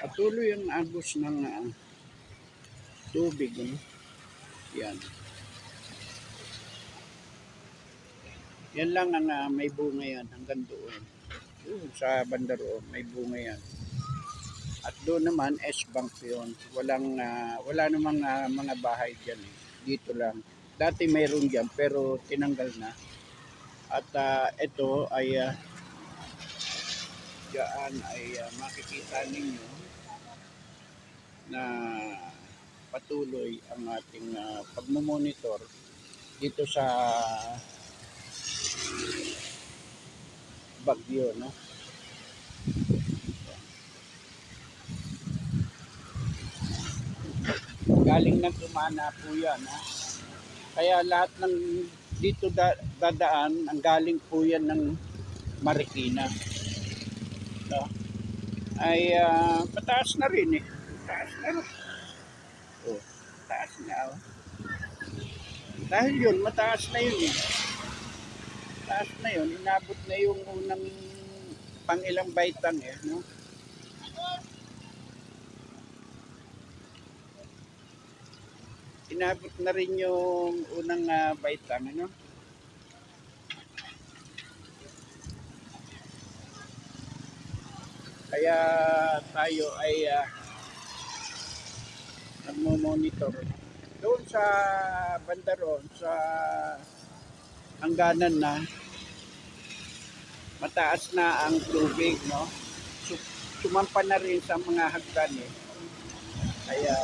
Patuloy ang agos ng ah, tubig. Ano? Yan. Yan lang ang ah, may bunga yan hanggang doon. Doon sa banda may bunga yan. At doon naman, S-Bank yun. Walang, ah, wala namang ah, mga bahay dyan eh. Dito lang. Dati mayroon dyan pero tinanggal na. At ah, ito ay ah, diyan ay ah, makikita ninyo na patuloy ang ating ah, pagmumonitor dito sa bagyo no galing ng kumana po yan ha? kaya lahat ng dito da, dadaan ang galing po yan ng Marikina no? ay ah, pataas na rin eh taas na rin oh, taas na oh. dahil yun mataas na yun eh. Taas na yun. Inabot na yung unang pang ilang baitang eh no? Inabot na rin yung unang uh, baitang ano kaya tayo ay uh, nagmo-monitor. Doon sa banda roon sa hangganan na mataas na ang tubig no? Su- sumampa na rin sa mga hagdan eh. Kaya